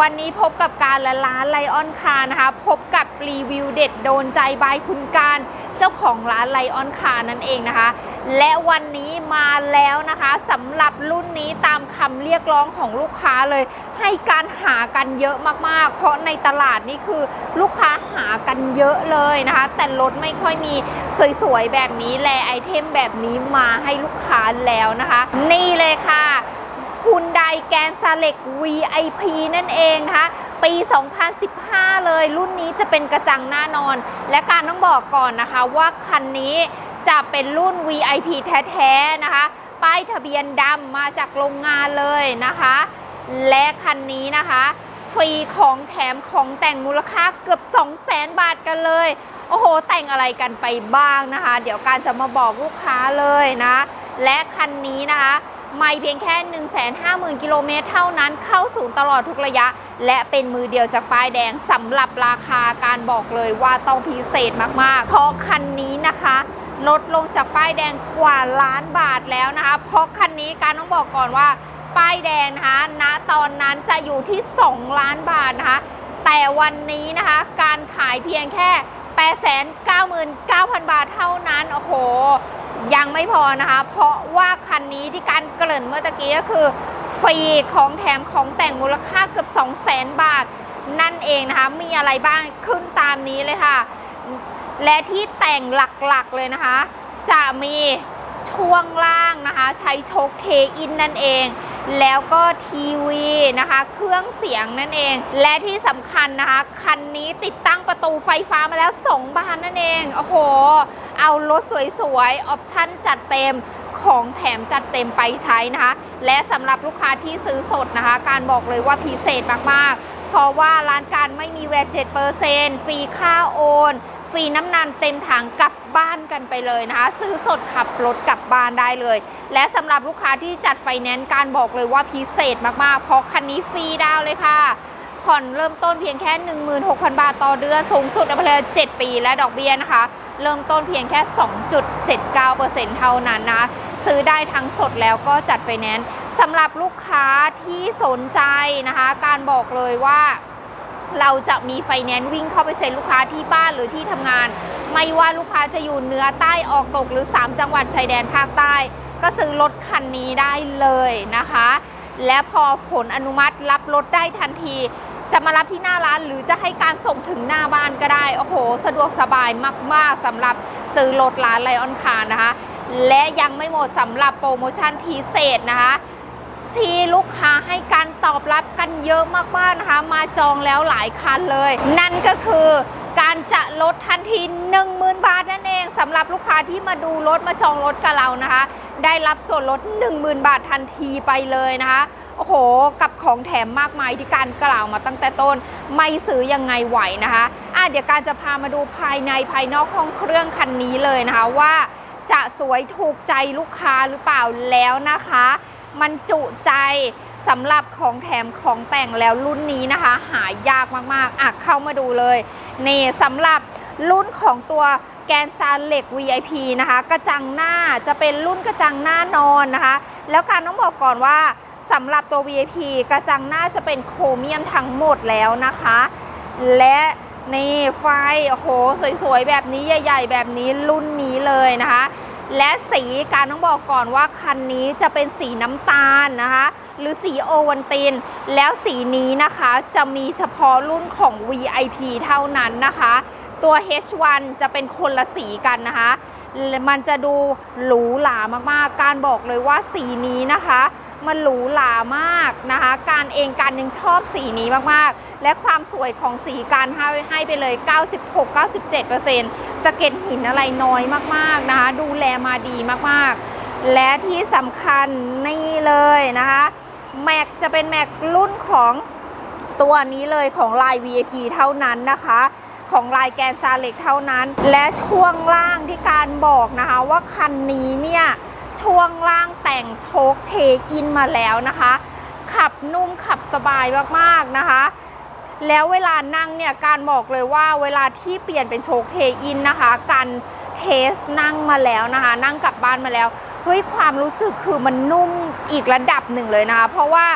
วันนี้พบกับการละร้านไลออนคาร์นะคะ พบกับรีวิวเด็ดโดนใจบายคุณการเจ้าของร้านไลออนคาร์นั่นเองนะคะ และวันนี้มาแล้วนะคะสำหรับรุ่นนี้ตามคำเรียกร้องของลูกค้าเลย ให้การหากันเยอะมากๆ เพราะในตลาดนี่คือลูกค้าหากันเยอะเลยนะคะ แต่รถไม่ค่อยมีสวยๆแบบนี้ แลไอเทมแบบนี้มาให้ลูกค้าแล้วนะคะ นี่เลยค่ะ คุณไดแกนซาเล็ก VIP นั่นเองนะคะ ปี 2015 เลยรุ่นนี้จะเป็นกระจังหน้านอน และการต้องบอกก่อนนะคะว่าคันนี้จะเป็นรุ่น VIP แท้ๆนะคะ ป้ายทะเบียนดำมาจากโรงงานเลยนะคะ และคันนี้นะคะ ฟรีของแถมของแต่งมูลค่าเกือบ 200,000 บาทกันเลย โอ้โห แต่งอะไรกันไปบ้างนะคะ เดี๋ยวการจะมาบอกลูกค้าเลยนะ และคันนี้นะคะ ไม่เพียงแค่ 150,000 กิโลเมตรเท่านั้นเข้าศูนย์ตลอดทุกระยะ และเป็นมือเดียวจากป้ายแดงสำหรับราคาการบอกเลยว่าต้องพิเศษมากๆ เพราะคันนี้นะคะลดลงจากป้ายแดงกว่าล้านบาทแล้วนะคะ เพราะคันนี้การต้องบอกก่อนว่า ป้ายแดงนะคะณตอนนั้นจะอยู่ที่ 2 ล้านบาทนะคะ แต่วันนี้นะคะ การขายเพียงแค่ 899,000บ ยังไม่พอนะคะ เพราะว่าคันนี้ที่การเกริ่นเมื่อตะกี้ก็คือ ฟรีของแถมของแต่งมูลค่าเกือบ 200,000บาท นั่นเองนะคะ มีอะไรบ้างขึ้นตามนี้เลยค่ะ และที่แต่งหลักๆเลยนะคะ จะมีช่วงล่างนะคะ ใช้โชคเทอินนั่นเอง แล้วก็ทีวีนะคะ เครื่องเสียงนั่นเอง และที่สำคัญนะคะ คันนี้ติดตั้งประตูไฟฟ้ามาแล้ว 2 บานนั่นเอง โอ้โห รถสวยๆ ออปชั่นจัดเต็มของแถมจัดเต็มไปใช้นะคะ และสำหรับลูกค้าที่ซื้อสดนะคะ การบอกเลยว่าพิเศษมากๆ เพราะว่าร้านการไม่มีแวร์7%ฟรีค่าโอนฟรีน้ำมันเต็มถังกลับบ้านกันไปเลยนะคะ ซื้อสดขับรถกลับบ้านได้เลย และสำหรับลูกค้าที่จัดไฟแนนซ์การบอกเลยว่าพิเศษมากๆ เพราะคันนี้ฟรีดาวเลยค่ะผ่อนเริ่มต้นเพียงแค่ 16,000 บาทต่อเดือนสูงสุดไปเลย7ปีและดอกเบี้ยนะคะ เริ่มต้นเพียงแค่ 2.79%เท่านั้นนะ ซื้อได้ทั้งสดแล้วก็จัดไฟแนนซ์สำหรับลูกค้าที่สนใจนะคะ การบอกเลยว่าเราจะมีไฟแนนซ์วิ่งเข้าไปเซ็นลูกค้าที่บ้านหรือที่ทำงาน ไม่ว่าลูกค้าจะอยู่เหนือใต้ออกตกหรือ 3 จังหวัดชายแดนภาคใต้ ก็ซื้อรถคันนี้ได้เลยนะคะ และพอผลอนุมัติรับรถได้ทันที จะมารับที่หน้าร้านหรือจะให้การส่งถึงหน้าบ้านก็ได้ โอ้โห สะดวกสบายมาก ๆสำหรับซื้อรถร้านไลออนคาร์นะคะ และยังไม่หมดสำหรับโปรโมชั่นพิเศษนะคะที่ลูกค้าให้การตอบรับกันเยอะมากๆนะคะ มาจองแล้วหลายคันเลย นั่นก็คือการจะลดทันที 10,000 บาทนั่นเองสำหรับลูกค้าที่มาดูรถมาจองรถกับเรานะคะ ได้รับส่วนลด 10,000 บาททันทีไปเลยนะคะ โอ้โห กับของแถมมากมายที่การกล่าวมาตั้งแต่ต้น ไม่ซื้อยังไงไหวนะคะอะเดี๋ยวการจะพามาดูภายในภายนอกห้องเครื่องคันนี้เลยนะคะว่าจะสวยถูกใจลูกค้าหรือเปล่าแล้วนะคะ มันจุใจสำหรับของแถมของแต่งแล้วรุ่นนี้นะคะ หายากมากๆอะเข้ามาดูเลยนี่สำหรับรุ่นของตัวแกนซาเหล็ก VIP นะคะ กระจังหน้าจะเป็นรุ่นกระจังหน้านอนนะคะ แล้วการต้องบอกก่อนว่า สำหรับตัว VIP กระจังหน้าจะเป็นโครเมียมทั้งหมดแล้วนะคะ และนี่ไฟโอ้โหสวยๆ แบบนี้ใหญ่ ๆ แบบนี้รุ่นนี้เลยนะคะ และสีการต้องบอกก่อนว่าคันนี้จะเป็นสีน้ำตาลนะคะ หรือสีโอวันติน แล้วสีนี้นะคะจะมีเฉพาะรุ่นของ VIP เท่านั้นนะคะ ตัว H1 จะเป็นคนละสีกันนะคะ มันจะดูหรูหรามากๆ การบอกเลยว่าสีนี้นะคะ มันหรูหรามากนะคะ การเองการยังชอบสีนี้มากๆ และความสวยของสีการให้ให้ไปเลย 96-97%สเก็ดหินอะไรน้อยมากๆนะคะ ดูแลมาดีมากๆ และที่สำคัญนี่เลยนะคะ แม็กจะเป็นแม็กรุ่นของตัวนี้เลยของลาย VIP เท่านั้นนะคะของลายแกนซาเล็กเท่านั้น และช่วงล่างที่การบอกนะคะว่าคันนี้เนี่ย ช่วงล่างแต่งโชคเทอินมาแล้วนะคะ ขับนุ่มขับสบายมากๆนะคะ แล้วเวลานั่งเนี่ยการบอกเลยว่าเวลาที่เปลี่ยนเป็นโชคเทอินนะคะการเทสนั่งมาแล้วนะคะ นั่งกลับบ้านมาแล้วเฮ้ยความรู้สึกคือมันนุ่มอีกระดับหนึ่งเลยนะคะ เพราะว่า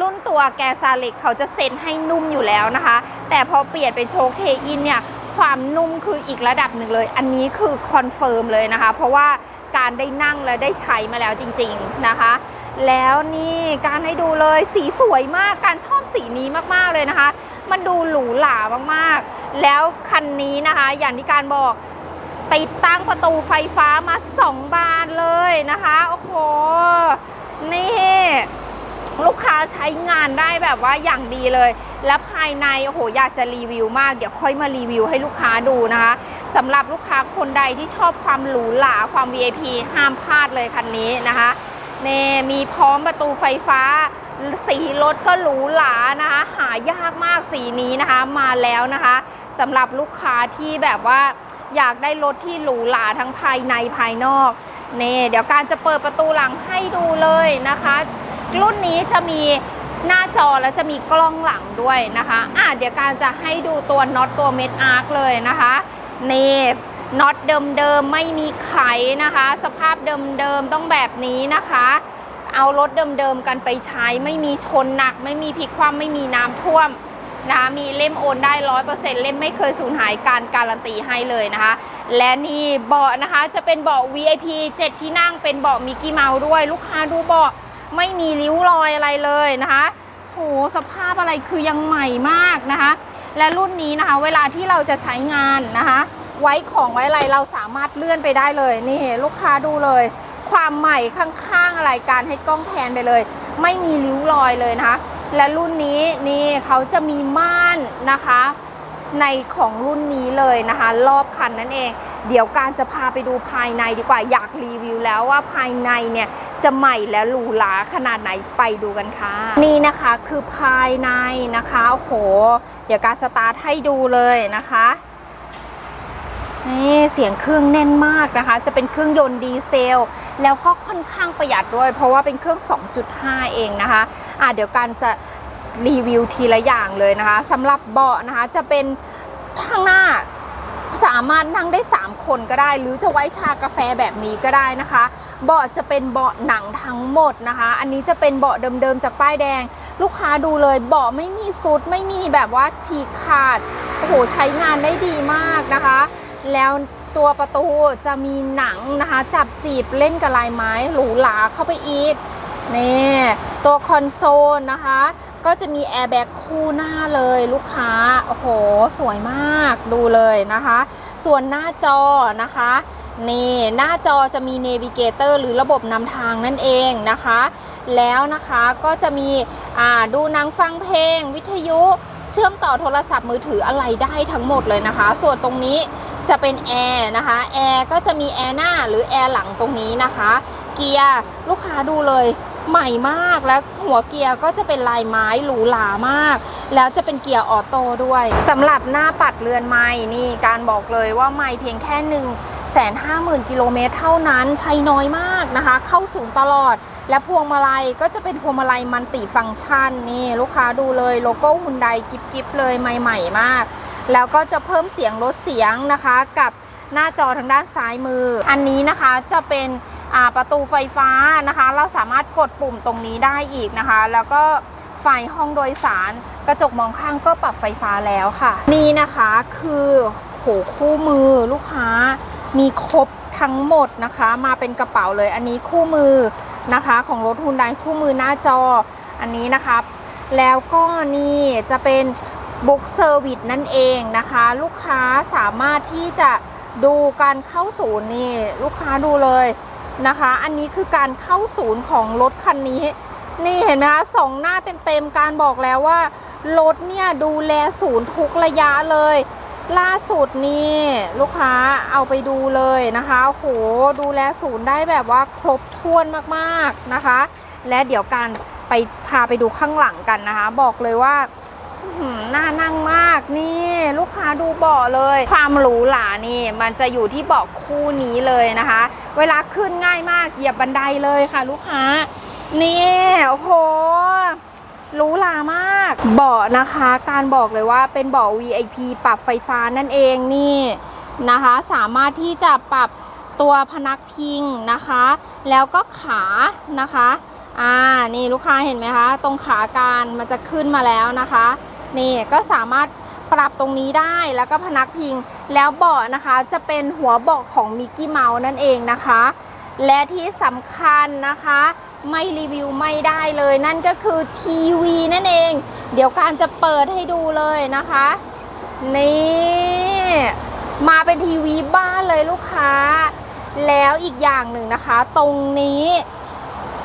รุ่นตัวแกซาเล็กเขาจะเซ็นให้นุ่มอยู่แล้วนะคะ แต่พอเปลี่ยนเป็นโชคเทอินเนี่ยความนุ่มคืออีกระดับหนึ่งเลย อันนี้คือคอนเฟิร์มเลยนะคะ เพราะว่า การได้นั่งและได้ใช้มาแล้วจริง ๆนะคะ แล้วนี่การให้ดูเลยสีสวยมากการชอบสีนี้มากๆเลยนะคะ มันดูหรูหรามากๆ แล้วคันนี้นะคะอย่างที่การบอกติดตั้งประตูไฟฟ้ามา 2 บานเลยนะคะโอ้โหนี่ลูกค้าใช้งานได้แบบว่าอย่างดีเลย และภายใน โอ้โห อยากจะรีวิวมาก เดี๋ยวค่อยมารีวิวให้ลูกค้าดูนะคะ สำหรับลูกค้าคนใดที่ชอบความหรูหราความ VIP ห้ามพลาดเลยคันนี้นะคะเนี่มีพร้อมประตูไฟฟ้า สีรถก็หรูหรานะคะหายากมากสีนี้นะคะมาแล้วนะคะสำหรับลูกค้าที่แบบว่าอยากได้รถที่หรูหราทั้งภายในภายนอกนี่เดี๋ยวการจะเปิดประตูหลังให้ดูเลยนะคะ รุ่นนี้จะมีหน้าจอแล้วจะมีกล้องหลังด้วยนะคะอะเดี๋ยวการจะให้ดูตัวน็อตตัวเม็ดอาร์คเลยนะคะ นี่น็อตเดิมๆไม่มีไขนะคะ สภาพเดิมๆต้องแบบนี้นะคะ เอารถเดิมๆกันไปใช้ไม่มีชนหนัก ไม่มีพลิกคว่ำไม่มีน้ำท่วมนะมีเล่มโอนได้ร้อยเปอร์เซ็นต์เล่มไม่เคยสูญหายการการันตีให้เลยนะคะ และนี่เบาะนะคะจะเป็นเบาะ VIP 7 ที่นั่งเป็นเบาะมิกกี้เมาส์ด้วยลูกค้าดูเบาะไม่มีริ้วรอยอะไรเลยนะคะโหสภาพอะไรคือยังใหม่มากนะคะ และรุ่นนี้นะคะ เวลาที่เราจะใช้งานนะคะ ไว้ของไว้อะไรเราสามารถเลื่อนไปได้เลยนี่ลูกค้าดูเลย ความใหม่ข้างๆอะไรการให้กล้องแพนไปเลย ไม่มีริ้วรอยเลยนะคะ และรุ่นนี้นี่เขาจะมีม่านนะคะ ในของรุ่นนี้เลยนะคะ รอบคันนั่นเอง เดี๋ยวการจะพาไปดูภายในดีกว่าอยากรีวิวแล้วว่าภายในเนี่ยจะใหม่และหรูหราขนาดไหนไปดูกันค่ะ นี่นะคะคือภายในนะคะโอ้โห เดี๋ยวการสตาร์ทให้ดูเลยนะคะนี่เสียงเครื่องแน่นมากนะคะ จะเป็นเครื่องยนต์ดีเซล แล้วก็ค่อนข้างประหยัดด้วย เพราะว่าเป็นเครื่อง 2.5 เองนะคะอะเดี๋ยวการจะรีวิวทีละอย่างเลยนะคะสำหรับเบาะนะคะจะเป็นข้างหน้า สามารถนั่งได้ 3 คนก็ได้ หรือจะไว้ชากาแฟแบบนี้ก็ได้นะคะ เบาะจะเป็นเบาะหนังทั้งหมดนะคะ อันนี้จะเป็นเบาะเดิมๆจากป้ายแดง ลูกค้าดูเลยเบาะไม่มีซุดไม่มีแบบว่าฉีกขาดโอ้โหใช้งานได้ดีมากนะคะ แล้วตัวประตูจะมีหนังนะคะ จับจีบเล่นกับลายไม้หรูหราเข้าไปอีก นี่ตัวคอนโซลนะคะ ก็จะมีแอร์แบ็กคู่หน้าเลยลูกค้า โอ้โห สวยมากดูเลยนะคะ ส่วนหน้าจอนะคะนี่หน้าจอจะมีเนวิเกเตอร์หรือระบบนำทางนั่นเองนะคะ แล้วนะคะก็จะมีดูหนังฟังเพลง วิทยุเชื่อมต่อโทรศัพท์มือถืออะไรได้ทั้งหมดเลยนะคะ ส่วนตรงนี้จะเป็นแอร์นะคะแอร์ก็จะมีแอร์หน้าหรือแอร์หลังตรงนี้นะคะ เกียร์ลูกค้าดูเลย ใหม่มากแล้วหัวเกียร์ก็จะเป็นลายไม้หรูหรามาก แล้วจะเป็นเกียร์ออโต้ด้วยสำหรับหน้าปัดเรือนไม้นี่การบอกเลยว่าไม้เพียงแค่หนึ่งแสนห้าหมื่นกิโลเมตรเท่านั้นใช้น้อยมากนะคะ เข้าศูนย์ตลอด และพวงมาลัยก็จะเป็นพวงมาลัยมันติฟังก์ชันนี่ลูกค้าดูเลยโลโก้ฮุนไดกิบกิบเลยใหม่ ๆ มาก แล้วก็จะเพิ่มเสียงลดเสียงนะคะกับหน้าจอทางด้านซ้ายมือ อันนี้นะคะจะเป็น ประตูไฟฟ้านะคะ เราสามารถกดปุ่มตรงนี้ได้อีกนะคะ แล้วก็ไฟห้องโดยสาร กระจกมองข้างก็ปรับไฟฟ้าแล้วค่ะ นี่นะคะคือโหคู่มือลูกค้ามีครบทั้งหมดนะคะ มาเป็นกระเป๋าเลย อันนี้คู่มือนะคะ ของรถฮุนไดคู่มือหน้าจออันนี้นะคะแล้วก็นี่จะเป็นบุ๊กเซอร์วิสนั่นเองนะคะ ลูกค้าสามารถที่จะดูการเข้าศูนย์นี่ ลูกค้าดูเลย นะคะ อันนี้คือการเข้าศูนย์ของรถคันนี้ นี่เห็นไหมคะสองหน้าเต็มๆ การบอกแล้วว่ารถเนี่ยดูแลศูนย์ทุกระยะเลย ล่าสุดนี่ลูกค้าเอาไปดูเลยนะคะโหดูแลศูนย์ได้แบบว่าครบถ้วนมากๆนะคะ และเดี๋ยวการไปพาไปดูข้างหลังกันนะคะ บอกเลยว่าน่านั่งมากนี่ลูกค้าดูเบาะเลย ความหรูหรานี่ มันจะอยู่ที่เบาะคู่นี้เลยนะคะ เวลาขึ้นง่ายมากเหยียบบันไดเลยค่ะ ลูกค้า นี่โอ้โหหรูหรามาก เบาะนะคะ การบอกเลยว่าเป็นเบาะ VIP ปรับไฟฟ้านั่นเองนี่นะคะ สามารถที่จะปรับตัวพนักพิงนะคะ แล้วก็ขานะคะอ่านี่ลูกค้าเห็นไหมคะ ตรงขาการมันจะขึ้นมาแล้วนะคะ นี่ก็สามารถ ปรับตรงนี้ได้แล้วก็พนักพิง แล้วเบาะนะคะจะเป็นหัวเบาะของมิกกี้เมาส์นั่นเองนะคะ และที่สำคัญนะคะ ไม่รีวิวไม่ได้เลยนั่นก็คือทีวีนั่นเอง เดี๋ยวการจะเปิดให้ดูเลยนะคะ นี่มาเป็นทีวีบ้านเลยลูกค้า แล้วอีกอย่างหนึ่งนะคะ ตรงนี้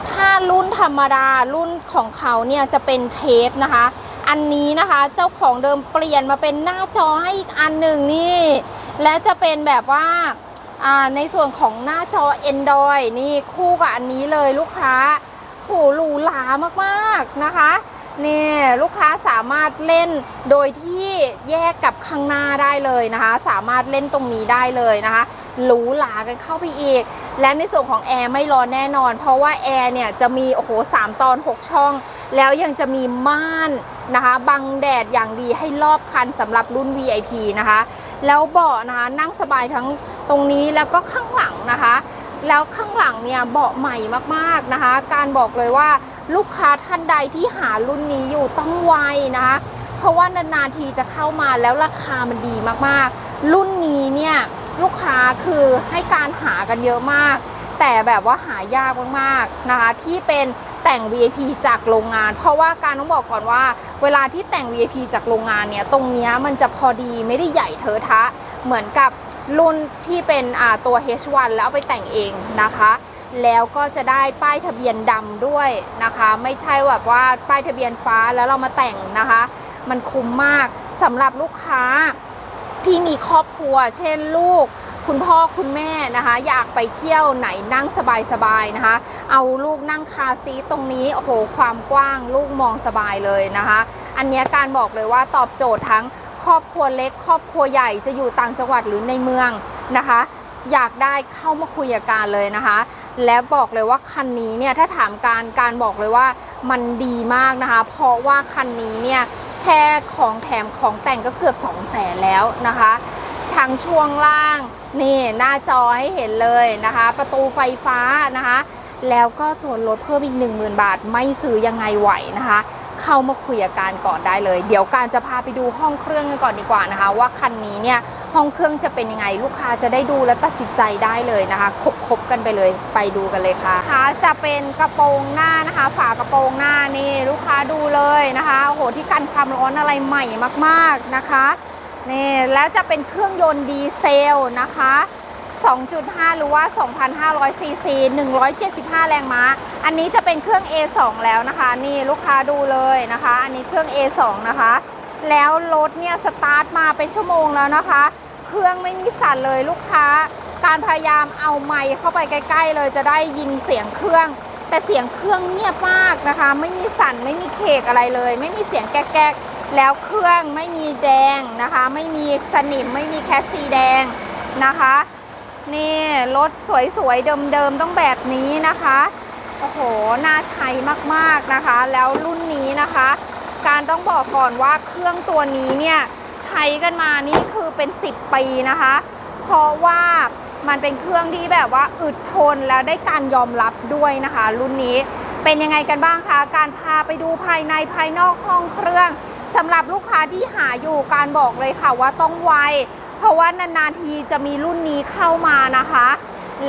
ถ้ารุ่นธรรมดารุ่นของเขาเนี่ยจะเป็นเทปนะคะ อันนี้นะคะ เจ้าของเดิมเปลี่ยนมาเป็นหน้าจอให้อีกอันหนึ่งนี่ และจะเป็นแบบว่าในส่วนของหน้าจอ Android นี่คู่กับอันนี้เลยลูกค้าโหหรูหรามากๆนะคะ นี่ลูกค้าสามารถเล่นโดยที่แยกกับข้างหน้าได้เลยนะคะ สามารถเล่นตรงนี้ได้เลยนะคะหรูหรากันเข้าไปอีก และในส่วนของแอร์ไม่ร้อนแน่นอน เพราะว่าแอร์เนี่ยจะมีโอ้โหสามตอน 6 ช่อง แล้วยังจะมีม่านนะคะบังแดดอย่างดีให้รอบคันสำหรับรุ่น VIP นะคะ แล้วเบาะนะคะนั่งสบายทั้งตรงนี้แล้วก็ข้างหลังนะคะ แล้วข้างหลังเนี่ยเบาะใหม่มากๆนะคะ การบอกเลยว่า ลูกค้าท่านใดที่หารุ่นนี้อยู่ต้องไวนะคะ เพราะว่านานๆทีจะเข้ามาแล้วราคามันดีมากๆ รุ่นนี้เนี่ยลูกค้าคือให้การหากันเยอะมาก แต่แบบว่าหายากมากๆนะคะที่เป็นแต่ง VIP จากโรงงาน เพราะว่าการต้องบอกก่อนว่า เวลาที่แต่ง VIP จากโรงงานเนี่ยตรงนี้มันจะพอดีไม่ได้ใหญ่เทอะทะ เหมือนกับรุ่นที่เป็นตัว H1 แล้วเอาไปแต่งเองนะคะ แล้วก็จะได้ป้ายทะเบียนดำด้วยนะคะ ไม่ใช่แบบว่าป้ายทะเบียนฟ้าแล้วเรามาแต่งนะคะ มันคุ้มมากสำหรับลูกค้าที่มีครอบครัว เช่นลูกคุณพ่อคุณแม่นะคะ อยากไปเที่ยวไหนนั่งสบายๆนะคะ เอาลูกนั่งคาซีตรงนี้โอ้โหความกว้างลูกมองสบายเลยนะคะ อันนี้การบอกเลยว่าตอบโจทย์ทั้งครอบครัวเล็ก ครอบครัวใหญ่จะอยู่ต่างจังหวัดหรือในเมืองนะคะ อยากได้เข้ามาคุยกับการเลยนะคะ และบอกเลยว่าคันนี้เนี่ยถ้าถามการการบอกเลยว่ามันดีมากนะคะ เพราะว่าคันนี้เนี่ยแค่ของแถมของแต่งก็เกือบ2 0 0แสนแล้วนะคะชังช่วงล่างนี่หน้าจอให้เห็นเลยนะคะ ประตูไฟฟ้านะคะ แล้วก็ส่วนลดเพิ่มอีก 10,000 บาท ไม่ซื้อยังไงไหวนะคะ เข้ามาคุยกับการก่อนได้เลย เดี๋ยวการจะพาไปดูห้องเครื่องกันก่อนดีกว่านะคะ ว่าคันนี้เนี่ยห้องเครื่องจะเป็นยังไงลูกค้าจะได้ดูและตัดสินใจได้เลยนะคะครบๆกันไปเลยไปดูกันเลยค่ะค่ะจะเป็นกระโปรงหน้านะคะ ฝากระโปรงหน้านี่ลูกค้าดูเลยนะคะโอ้โหที่กันความร้อนอะไรใหม่มาก ๆนะคะนี่แล้วจะเป็นเครื่องยนต์ดีเซลนะคะ 2.5 หรือว่า 2,500ซีซี175 แรงม้า อันนี้จะเป็นเครื่อง A2 แล้วนะคะ นี่ลูกค้าดูเลยนะคะ อันนี้เครื่อง A2 นะคะ แล้วรถเนี่ยสตาร์ทมาเป็นชั่วโมงแล้วนะคะ เครื่องไม่มีสั่นเลยลูกค้า การพยายามเอาไมค์เข้าไปใกล้ ๆ เลยจะได้ยินเสียงเครื่อง แต่เสียงเครื่องเงียบมากนะคะ ไม่มีสั่นไม่มีเคกอะไรเลย ไม่มีเสียงแก๊กๆแล้วเครื่องไม่มีแดงนะคะ ไม่มีสนิมไม่มีแคสซีแดงนะคะ นี่รถสวยๆ เดิมๆ ต้องแบบนี้นะคะ โอ้โห น่าใช้มากๆนะคะ แล้วรุ่นนี้นะคะ การต้องบอกก่อนว่าเครื่องตัวนี้เนี่ยใช้กันมานี่คือเป็น 10 ปีนะคะ เพราะว่ามันเป็นเครื่องที่แบบว่าอึดทนแล้วได้การยอมรับด้วยนะคะ รุ่นนี้เป็นยังไงกันบ้างคะ การพาไปดูภายในภายนอกห้องเครื่องสำหรับลูกค้าที่หาอยู่การบอกเลยค่ะว่าต้องไว เพราะว่านานๆทีจะมีรุ่นนี้เข้ามานะคะ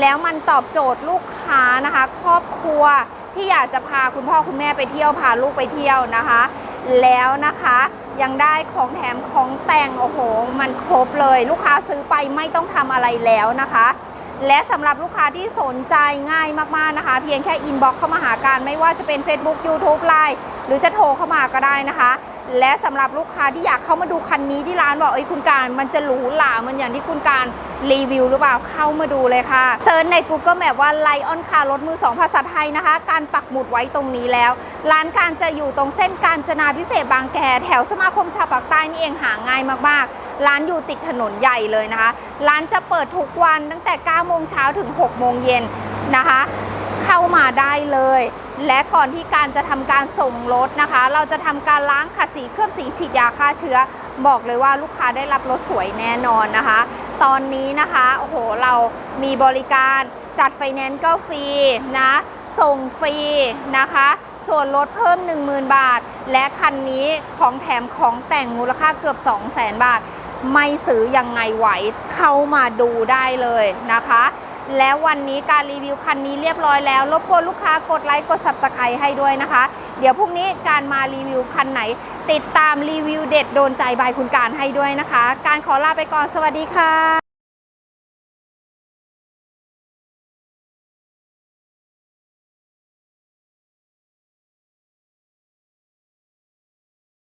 แล้วมันตอบโจทย์ลูกค้านะคะ ครอบครัวที่อยากจะพาคุณพ่อคุณแม่ไปเที่ยวพาลูกไปเที่ยวนะคะ แล้วนะคะยังได้ของแถมของแต่งโอ้โห มันครบเลย ลูกค้าซื้อไปไม่ต้องทำอะไรแล้วนะคะ และสำหรับลูกค้าที่สนใจง่ายมากๆนะคะ เพียงแค่อินบ็อกเข้ามาหาการไม่ว่าจะเป็น Facebook YouTube Line หรือจะโทรเข้ามาก็ได้นะคะ และสำหรับลูกค้าที่อยากเข้ามาดูคันนี้ที่ร้านบอกเอ้ยคุณการมันจะหรูหรามันอย่างที่คุณการรีวิวหรือเปล่าเข้ามาดูเลยค่ะเซิร์ชใน Google Map ว่าไลออนคารถมือ2ภาษาไทยนะคะ การปักหมุดไว้ตรงนี้แล้ว ร้านการจะอยู่ตรงเส้นการจนาพิเศษบางแคแถวสมาคมชาวปากใต้นี่เองหาง่ายมากๆ ร้านอยู่ติดถนนใหญ่เลยนะคะ ร้านจะเปิดทุกวันตั้งแต่ 9 โมงเช้าถึง 6 โมงเย็นนะคะ เข้ามาได้เลย และก่อนที่การจะทำการส่งรถนะคะ เราจะทำการล้างขัดสีเคลือบสีฉีดยาฆ่าเชื้อ บอกเลยว่าลูกค้าได้รับรถสวยแน่นอนนะคะ ตอนนี้นะคะ โอ้โห เรามีบริการจัดไฟแนนซ์ก็ฟรีนะ ส่งฟรีนะคะ ส่วนลดเพิ่ม 10,000 บาท และคันนี้ของแถมของแต่งมูลค่าเกือบ 200,000 บาท ไม่ซื้อยังไงไหว เข้ามาดูได้เลยนะคะ แล้ววันนี้การรีวิวคันนี้เรียบร้อยแล้ว รบกวนลูกค้ากดไลค์กด Subscribe ให้ด้วยนะคะ เดี๋ยวพรุ่งนี้การมารีวิวคันไหน ติดตามรีวิวเด็ดโดนใจบายคุณการให้ด้วยนะคะ การขอลาไปก่อนสวัสดีค่ะ